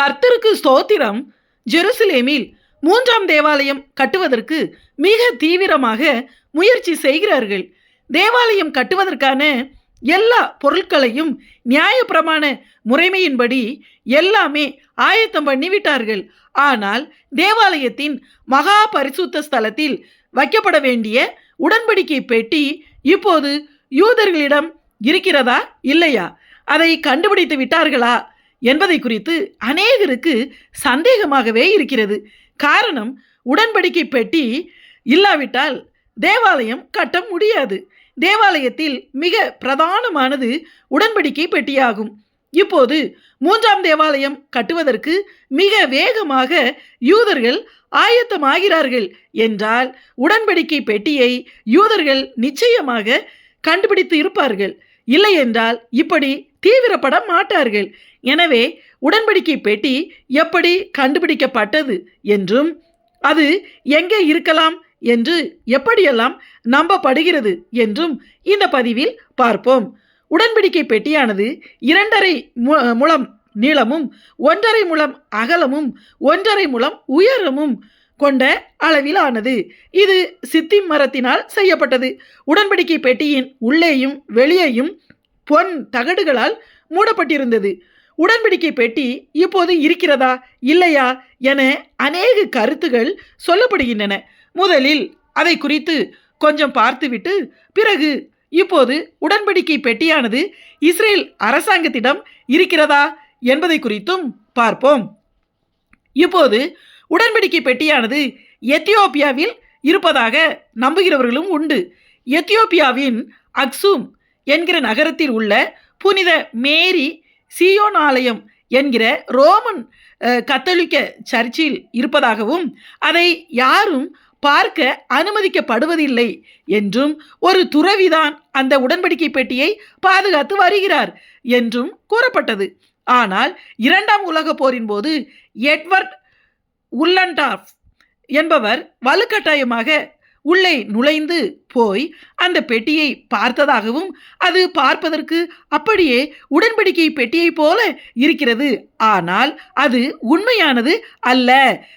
கர்த்தருக்கு ஸ்தோத்திரம். ஜெருசலேமில் மூன்றாம் தேவாலயம் கட்டுவதற்கு மிக தீவிரமாக முயற்சி செய்கிறார்கள். தேவாலயம் கட்டுவதற்கான எல்லா பொருட்களையும் நியாயப்பிரமாண முறைமையின்படி எல்லாமே ஆயத்தம் பண்ணிவிட்டார்கள். ஆனால் தேவாலயத்தின் மகா பரிசுத்த ஸ்தலத்தில் வைக்கப்பட வேண்டிய உடன்படிக்கை பெட்டி இப்போது யூதர்களிடம் இருக்கிறதா? இல்லையா? அதை கண்டுபிடித்து விட்டார்களா? என்பதை குறித்து அநேகருக்கு சந்தேகமாகவே இருக்கிறது. காரணம் உடன்படிக்கை பெட்டி இல்லாவிட்டால் தேவாலயம் கட்ட முடியாது. தேவாலயத்தில் மிக பிரதானமானது உடன்படிக்கை பெட்டியாகும். இப்போது மூன்றாம் தேவாலயம் கட்டுவதற்கு மிக வேகமாக யூதர்கள் ஆயத்தமாகிறார்கள் என்றால் உடன்படிக்கை பெட்டியை யூதர்கள் நிச்சயமாக கண்டுபிடித்து இருப்பார்கள். இல்லை என்றால் இப்படி தீவிரப்பட மாட்டார்கள். எனவே உடன்படிக்கை பெட்டி எப்படி கண்டுபிடிக்கப்பட்டது என்றும் அது எங்கே இருக்கலாம் என்று எப்படியெல்லாம் நம்பப்படுகிறது என்றும் இந்த பதிவில் பார்ப்போம். உடன்படிக்கை பெட்டியானது இரண்டரை மு- முழம் நீளமும் ஒன்றரை முழம் அகலமும் ஒன்றரை முழம் உயரமும் கொண்ட அளவிலானது. இது சித்தி மரத்தினால் செய்யப்பட்டது. உடன்படிக்கை பெட்டியின் உள்ளேயும் வெளியேயும் பொன் தகடுகளால் மூடப்பட்டிருந்தது. உடன்படிக்கை பெட்டி இப்போது இருக்கிறதா இல்லையா என அநேக கருத்துகள் சொல்லப்படுகின்றன. முதலில் அதை குறித்து கொஞ்சம் பார்த்துவிட்டு பிறகு இப்போது உடன்படிக்கை பெட்டியானது இஸ்ரேல் அரசாங்கத்திடம் இருக்கிறதா என்பதை குறித்தும் பார்ப்போம். இப்போது உடன்படிக்கை பெட்டியானது எத்தியோப்பியாவில் இருப்பதாக நம்புகிறவர்களும் உண்டு. எத்தியோப்பியாவின் அக்சூம் என்கிற நகரத்தில் உள்ள புனித மேரி சியோன் ஆலயம் என்கிற ரோமன் கத்தோலிக்க சர்ச்சில் இருப்பதாகவும் அதை யாரும் பார்க்க அனுமதிக்கப்படுவதில்லை என்றும் ஒரு துறவிதான் அந்த உடன்படிக்கை பெட்டியை பாதுகாத்து வருகிறார் என்றும் கூறப்பட்டது. ஆனால் இரண்டாம் உலகப் போரின் போது எட்வர்ட் உல்லண்டார்ஃப் என்பவர் வலுக்கட்டாயமாக உள்ளே நுழைந்து போய் அந்த பெட்டியை பார்த்ததாகவும் அது பார்ப்பதற்கு அப்படியே உடன்படிக்கை பெட்டியைப் போல இருக்கிறது. ஆனால் அது உண்மையானது அல்ல.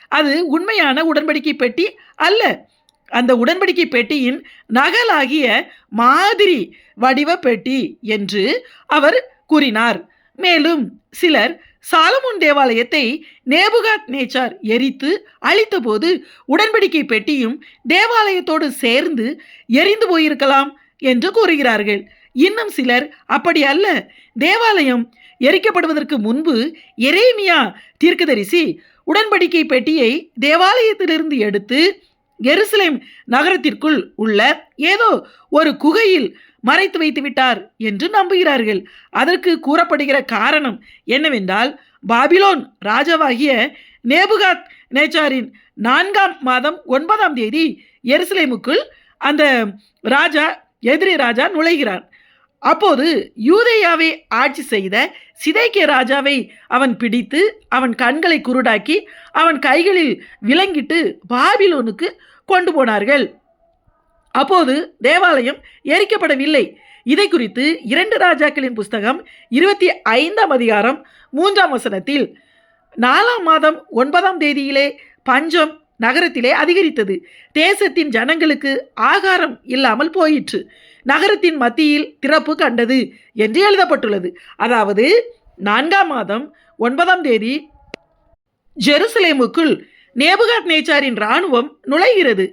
அது உண்மையான உடன்படிக்கை பெட்டி அல்ல. அந்த உடன்படிக்கை பெட்டியின் நகலாகிய மாதிரி வடிவ பெட்டி என்று அவர் கூறினார். மேலும் சிலர் சாலமுன் தேவாலயத்தை நேபுகாத் நேச்சார் எரித்து அழித்தபோது உடன்படிக்கை பெட்டியும் தேவாலயத்தோடு சேர்ந்து எரிந்து போயிருக்கலாம் என்று கூறுகிறார்கள். இன்னும் சிலர் அப்படி அல்ல. தேவாலயம் எரிக்கப்படுவதற்கு முன்பு எரேமியா தீர்க்கதரிசி உடன்படிக்கை பெட்டியை தேவாலயத்திலிருந்து எடுத்து எருசலேம் நகரத்திற்குள் உள்ள ஏதோ ஒரு குகையில் மறைத்து வைத்து விட்டார் என்று நம்புகிறார்கள். அதற்கு கூறப்படுகிற காரணம் என்னவென்றால் பாபிலோன் ராஜாவாகிய நேபுகாத் நேச்சாரின் நான்காம் மாதம் ஒன்பதாம் தேதி எருசலேமுக்குள் அந்த ராஜா எதிரி ராஜா நுழைகிறார். அப்போது யூதேயாவை ஆட்சி செய்த சிதைக்கிய ராஜாவை அவன் பிடித்து அவன் கண்களை குருடாக்கி அவன் கைகளில் விலங்கிட்டு பாபிலோனுக்கு கொண்டு போனார்கள். அப்போது தேவாலயம் எரிக்கப்படவில்லை. இதை குறித்து இரண்டு ராஜாக்களின் புஸ்தகம் இருபத்தி ஐந்தாம் அதிகாரம் மூன்றாம் வசனத்தில் நாலாம் மாதம் ஒன்பதாம் தேதியிலே பஞ்சம் நகரத்திலே அதிகரித்தது. தேசத்தின் ஜனங்களுக்கு ஆகாரம் இல்லாமல் போயிற்று. நகரத்தின் மத்தியில் திறப்பு கண்டது என்று எழுதப்பட்டுள்ளது. அதாவது நான்காம் மாதம் ஒன்பதாம் தேதி ஜெருசலேமுக்குள் நேபுகாட் நேச்சாரின் இராணுவம் நுழைகிறது.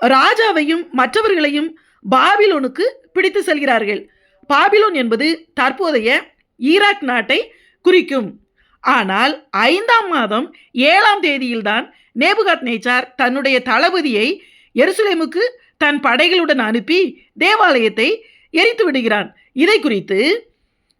ராஜாவையும் மற்றவர்களையும் பாபிலோனுக்கு பிடித்து செல்கிறார்கள். பாபிலோன் என்பது தற்போதைய ஈராக் நாட்டை குறிக்கும். ஆனால் ஐந்தாம் மாதம் ஏழாம் தேதியில்தான் நேபுகாத் நேச்சார் தன்னுடைய தளபதியை எருசலேமுக்கு தன் படைகளுடன் அனுப்பி தேவாலயத்தை எரித்து விடுகிறான். இதை குறித்து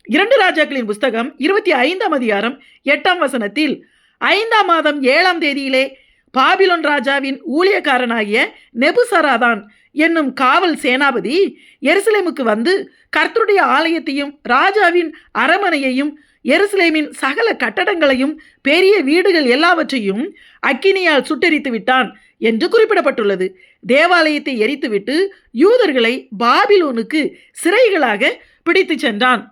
இரண்டு ராஜாக்களின் புஸ்தகம் இருபத்தி ஐந்தாம் அதிகாரம் எட்டாம் வசனத்தில் ஐந்தாம் மாதம் ஏழாம் தேதியிலே பாபிலோன் ராஜாவின் ஊழியக்காரனாகிய நெபுசராதான் என்னும் காவல் சேனாபதி எருசலேமுக்கு வந்து கர்த்தருடைய ஆலயத்தையும் ராஜாவின் அரமனையையும் எருசலேமின் சகல கட்டடங்களையும் பெரிய வீடுகள் எல்லாவற்றையும் அக்கினியால் சுட்டெரித்து விட்டான் என்று குறிப்பிடப்பட்டுள்ளது. தேவாலயத்தை எரித்துவிட்டு யூதர்களை பாபிலோனுக்கு சிறைகளாக பிடித்து சென்றான்.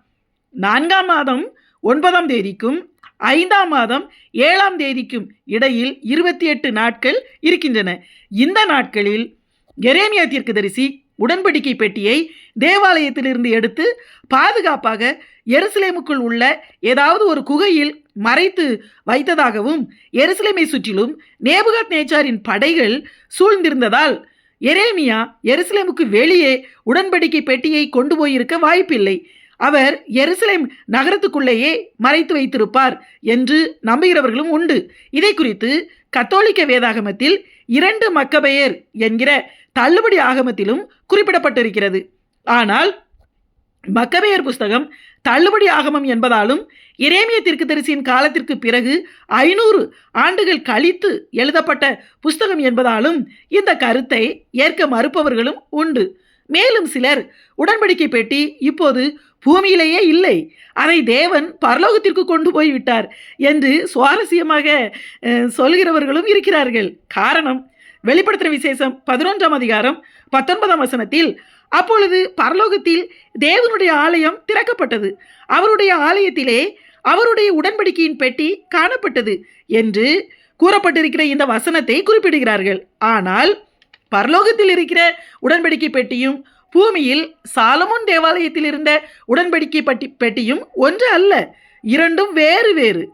நான்காம் மாதம் ஒன்பதாம் தேதிக்கும் ஐந்தாம் மாதம் ஏழாம் தேதிக்கும் இடையில் இருபத்தி எட்டு நாட்கள் இருக்கின்றன. இந்த நாட்களில் எரேமியா தீர்க்கதரிசி உடன்படிக்கை பெட்டியை தேவாலயத்திலிருந்து எடுத்து பாதுகாப்பாக எருசலேமுக்குள் உள்ள ஏதாவது ஒரு குகையில் மறைத்து வைத்ததாகவும் எருசலேமை சுற்றிலும் நேபுகத் நேச்சாரின் படைகள் சூழ்ந்திருந்ததால் எரேமியா எருசலேமுக்கு வெளியே உடன்படிக்கை பெட்டியை கொண்டு போயிருக்க வாய்ப்பில்லை. அவர் எருசலேம் நகரத்துக்குள்ளேயே மறைத்து வைத்திருப்பார் என்று நம்புகிறவர்களும் உண்டு. இதை குறித்து கத்தோலிக்க வேதாகமத்தில் இரண்டு மக்கபெயர் என்கிற தள்ளுபடி ஆகமத்திலும் குறிப்பிடப்பட்டிருக்கிறது. ஆனால் மக்கபெயர் புஸ்தகம் தள்ளுபடி ஆகமம் என்பதாலும் இரேமிய தீர்க்கதரிசியின் காலத்திற்கு பிறகு ஐநூறு ஆண்டுகள் கழித்து எழுதப்பட்ட புஸ்தகம் என்பதாலும் இந்த கருத்தை ஏற்க மறுப்பவர்களும் உண்டு. மேலும் சிலர் உடன்படிக்கை பெட்டி இப்போது பூமியிலேயே இல்லை. அதை தேவன் பரலோகத்திற்கு கொண்டு போய் விட்டார் என்று சுவாரஸ்யமாக சொல்கிறவர்களும் இருக்கிறார்கள். காரணம் வெளிப்படுத்துகிற விசேஷம் பதினொன்றாம் அதிகாரம் பத்தொன்பதாம் வசனத்தில் அப்பொழுது பரலோகத்தில் தேவனுடைய ஆலயம் திறக்கப்பட்டது. அவருடைய ஆலயத்திலே அவருடைய உடன்படிக்கையின் பெட்டி காணப்பட்டது என்று கூறப்பட்டிருக்கிற இந்த வசனத்தை குறிப்பிடுகிறார்கள். ஆனால் பரலோகத்தில் இருக்கிற உடன்படிக்கை பெட்டியும் பூமியில் சாலமோன் தேவாலயத்தில் இருந்த உடன்படிக்கை பட்டி பெட்டியும் ஒன்று அல்ல இரண்டும் வேறு வேறு.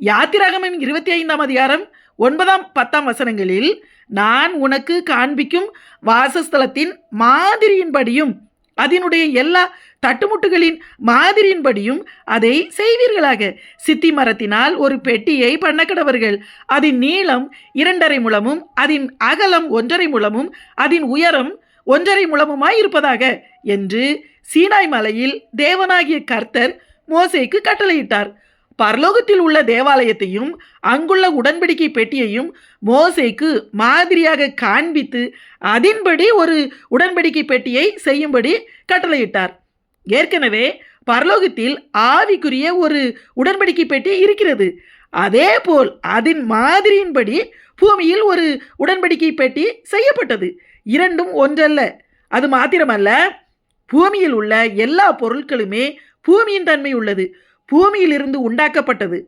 யாத்திராகமம் இருபத்தி ஐந்தாம் அதிகாரம் ஒன்பதாம் பத்தாம் வசனங்களில் நான் உனக்கு காண்பிக்கும் வாசஸ்தலத்தின் மாதிரியின்படியும் அதனுடைய எல்லா தட்டுமுட்டுகளின் மாதிரியின்படியும் அதை செய்வீர்களாக. சித்தி மரத்தினால் ஒரு பெட்டியை பண்ணக்கடவர்கள். அதன் நீளம் இரண்டரை முழமும் அதன் அகலம் ஒன்றரை முழமும் அதன் உயரம் ஒன்றரை முழமுமாய் இருப்பதாக என்று சீனாய் மலையில் தேவனாகிய கர்த்தர் மோசேக்கு கட்டளையிட்டார். பரலோகத்தில் உள்ள தேவாலயத்தையும் அங்குள்ள உடன்படிக்கை பெட்டியையும் மோசைக்கு மாதிரியாக காண்பித்து அதன்படி ஒரு உடன்படிக்கை பெட்டியை செய்யும்படி கட்டளையிட்டார். ஏற்கனவே பரலோகத்தில் ஆவிக்குரிய ஒரு உடன்படிக்கை பெட்டி இருக்கிறது. அதேபோல் அதன் மாதிரியின்படி பூமியில் ஒரு உடன்படிக்கை பெட்டி செய்யப்பட்டது. இரண்டும் ஒன்றல்ல. அது மாத்திரமல்ல பூமியில் உள்ள எல்லா பொருட்களுமே பூமியின் தன்மை உள்ளது. பூமியிலிருந்து உண்டாக்கப்பட்டது.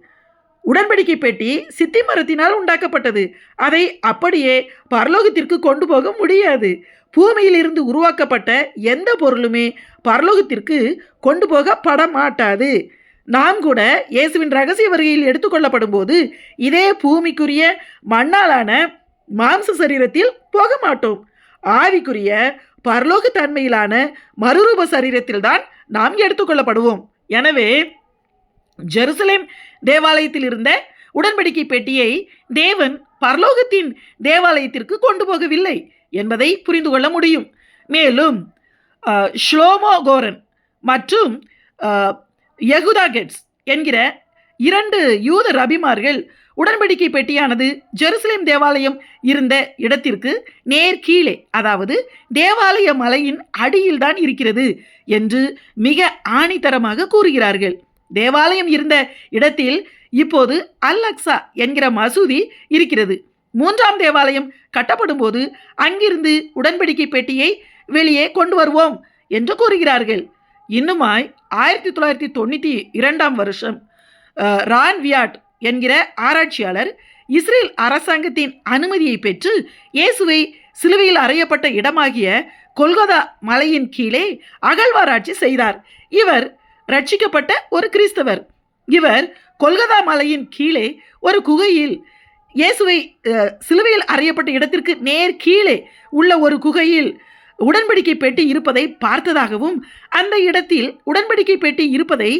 உடன்படிக்கை பெட்டி சித்தி மரத்தினால் உண்டாக்கப்பட்டது. அதை அப்படியே பரலோகத்திற்கு கொண்டு போக முடியாது. பூமியிலிருந்து உருவாக்கப்பட்ட எந்த பொருளுமே பரலோகத்திற்கு கொண்டு போகப்பட மாட்டாது நாம் கூட இயேசுவின் ரகசிய வருகையில் எடுத்துக்கொள்ளப்படும் போது இதே பூமிக்குரிய மண்ணாலான மாம்ச சரீரத்தில் போக மாட்டோம் ஆவிக்குரிய பரலோக தன்மையிலான மறுரூப சரீரத்தில்தான் நாம் எடுத்துக்கொள்ளப்படுவோம் எனவே ஜெருசலேம் தேவாலயத்தில் இருந்த உடன்படிக்கை பெட்டியை தேவன் பரலோகத்தின் தேவாலயத்திற்கு கொண்டு போகவில்லை என்பதை புரிந்து கொள்ள முடியும். மேலும் ஷ்லோமோ கோரன் மற்றும் யகுதா கெட்ஸ் என்கிற இரண்டு யூத ரபிமார்கள் உடன்படிக்கை பெட்டியானது ஜெருசலேம் தேவாலயம் இருந்த இடத்திற்கு நேர் கீழே அதாவது தேவாலய மலையின் அடியில்தான் இருக்கிறது என்று மிக ஆணித்தரமாக கூறுகிறார்கள். தேவாலயம் இருந்த இடத்தில் இப்போது அல் அக்ஸா என்கிற மசூதி இருக்கிறது. மூன்றாம் தேவாலயம் கட்டப்படும் போது அங்கிருந்து உடன்படிக்கை பெட்டியை வெளியே கொண்டு வருவோம் என்று கூறுகிறார்கள். இன்னுமாய் ஆயிரத்தி தொள்ளாயிரத்தி தொண்ணூற்றி இரண்டாம் வருஷம் ரான் வியாட் என்கிற ஆராய்ச்சியாளர் இஸ்ரேல் அரசாங்கத்தின் அனுமதியை பெற்று இயேசுவை சிலுவையில் அறையப்பட்ட இடமாகிய கொல்கதா மலையின் கீழே அகழ்வாராய்ச்சி செய்தார். இவர் ரட்சிக்கப்பட்ட ஒரு கிறிஸ்தவர். இவர் கொல்கதா மலையின் கீழே ஒரு குகையில் இயேசுவை சிலுவையில் அறையப்பட்ட இடத்திற்கு நேர் கீழே உள்ள ஒரு குகையில் உடன்படிக்கை பெட்டி இருப்பதை பார்த்ததாகவும் அந்த இடத்தில் உடன்படிக்கை பெட்டி இருப்பதை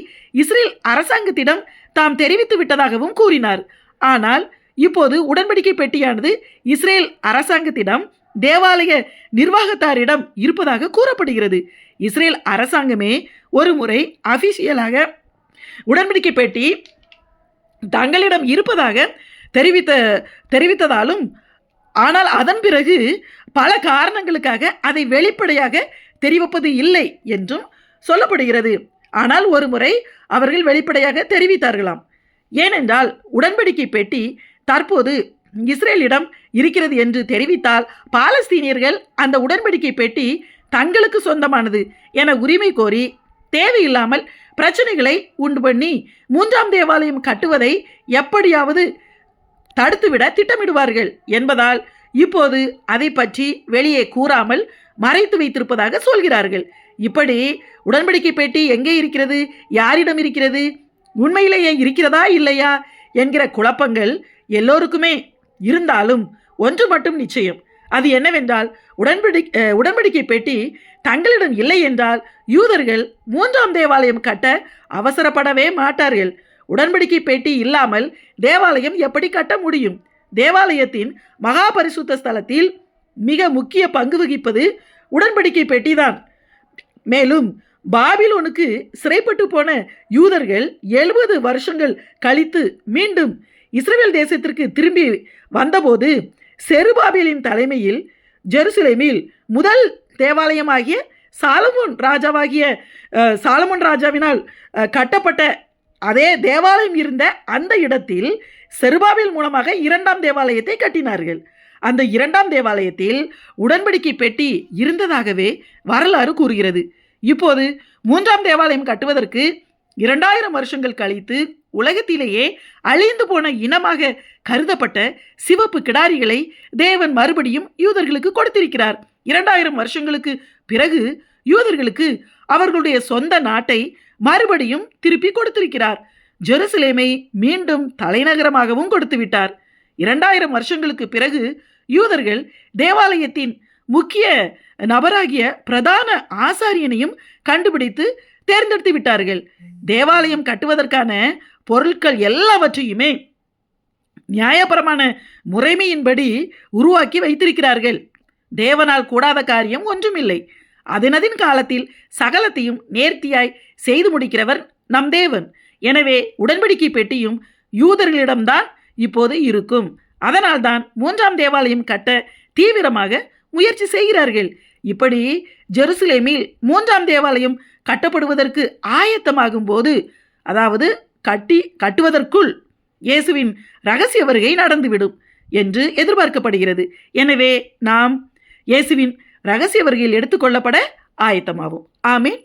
இஸ்ரேல் அரசாங்கத்திடம் தாம் தெரிவித்து விட்டதாகவும் கூறினார். ஆனால் இப்போது உடன்படிக்கை பெட்டியானது இஸ்ரேல் அரசாங்கத்திடம் தேவாலய நிர்வாகத்தாரிடம் இருப்பதாக கூறப்படுகிறது. இஸ்ரேல் அரசாங்கமே ஒரு முறை அபிஷியலாக உடன்படிக்கை பெட்டி தங்களிடம் இருப்பதாக தெரிவித்த தெரிவித்ததாலும் ஆனால் அதன் பிறகு பல காரணங்களுக்காக அதை வெளிப்படையாக தெரிவிப்பது இல்லை என்றும் சொல்லப்படுகிறது. ஆனால் ஒரு முறை அவர்கள் வெளிப்படையாக தெரிவித்தார்களாம். ஏனென்றால் உடன்படிக்கை பெட்டி தற்போது இஸ்ரேலிடம் இருக்கிறது என்று தெரிவித்தால் பாலஸ்தீனியர்கள் அந்த உடன்படிக்கை பெட்டி தங்களுக்கு சொந்தமானது என உரிமை கோரி தேவையில்லாமல் பிரச்சனைகளை உண்டு பண்ணி மூன்றாம் தேவாலயம் கட்டுவதை எப்படியாவது தடுத்துவிட திட்டமிடுவார்கள் என்பதால் இப்போது அதை பற்றி வெளியே கூறாமல் மறைத்து வைத்திருப்பதாக சொல்கிறார்கள். இப்படி உடன்படிக்கை பெட்டி எங்கே இருக்கிறது? யாரிடம் இருக்கிறது? உண்மையிலேயே இருக்கிறதா இல்லையா? என்கிற குழப்பங்கள் எல்லோருக்குமே இருந்தாலும் ஒன்று மட்டும் நிச்சயம். அது என்னவென்றால் உடன்படி உடன்படிக்கை பெட்டி தங்களிடம் இல்லை என்றால் யூதர்கள் மூன்றாம் தேவாலயம் கட்ட அவசரப்படவே மாட்டார்கள். உடன்படிக்கை பெட்டி இல்லாமல் தேவாலயம் எப்படி கட்ட முடியும்? தேவாலயத்தின் மகா பரிசுத்த ஸ்தலத்தில் மிக முக்கிய பங்கு வகிப்பது உடன்படிக்கை பெட்டிதான். மேலும் பாபிலோனுக்கு சிறைப்பட்டு போன யூதர்கள் எழுபது வருஷங்கள் கழித்து மீண்டும் இஸ்ரேல் தேசத்திற்கு திரும்பி வந்தபோது செருபாபிலின் தலைமையில் ஜெருசலேமில் முதல் தேவாலயமாகிய சாலமோன் ராஜாவாகிய அஹ், சாலமோன் ராஜாவினால் கட்டப்பட்ட அதே தேவாலயம் இருந்த அந்த இடத்தில் செருபாபேல் மூலமாக இரண்டாம் தேவாலயத்தை கட்டினார்கள். அந்த இரண்டாம் தேவாலயத்தில் உடன்படிக்கை பெட்டி இருந்ததாகவே வரலாறு கூறுகிறது. இப்போது மூன்றாம் தேவாலயம் கட்டுவதற்கு இரண்டாயிரம் வருஷங்கள் கழித்து உலகத்திலேயே அழிந்து போன இனமாக கருதப்பட்ட சிவப்பு கிடாரிகளை தேவன் மறுபடியும் யூதர்களுக்கு கொடுத்திருக்கிறார். இரண்டாயிரம் வருஷங்களுக்கு பிறகு யூதர்களுக்கு அவர்களுடைய சொந்த நாட்டை மறுபடியும் திருப்பி கொடுத்திருக்கிறார். ஜெருசலேமை மீண்டும் தலைநகரமாகவும் கொடுத்து விட்டார் இரண்டாயிரம் வருஷங்களுக்கு பிறகு யூதர்கள் தேவாலயத்தின் முக்கிய நபராகிய பிரதான ஆசாரியனையும் கண்டுபிடித்து தேர்ந்தெடுத்து விட்டார்கள். தேவாலயம் கட்டுவதற்கான பொருட்கள் எல்லாவற்றையுமே நியாயபரமான முறைமையின்படி உருவாக்கி வைத்திருக்கிறார்கள். தேவனால் கூடாத காரியம் ஒன்றுமில்லை. அதனதின் காலத்தில் சகலத்தையும் நேர்த்தியாய் செய்து முடிக்கிறவர் நம் தேவன். எனவே உடன்படிக்கை பெட்டியும் யூதர்களிடம்தான் இப்போது இருக்கும். அதனால்தான் மூன்றாம் தேவாலயம் கட்ட தீவிரமாக முயற்சி செய்கிறார்கள். இப்படி ஜெருசலேமில் மூன்றாம் தேவாலயம் கட்டப்படுவதற்கு ஆயத்தமாகும் போது அதாவது கட்டி கட்டுவதற்குள் இயேசுவின் ரகசிய வருகை நடந்துவிடும் என்று எதிர்பார்க்கப்படுகிறது. எனவே நாம் இயேசுவின் ரகசிய வருகையில் எடுத்துக்கொள்ளப்பட ஆயத்தமாகும் ஆமீன்.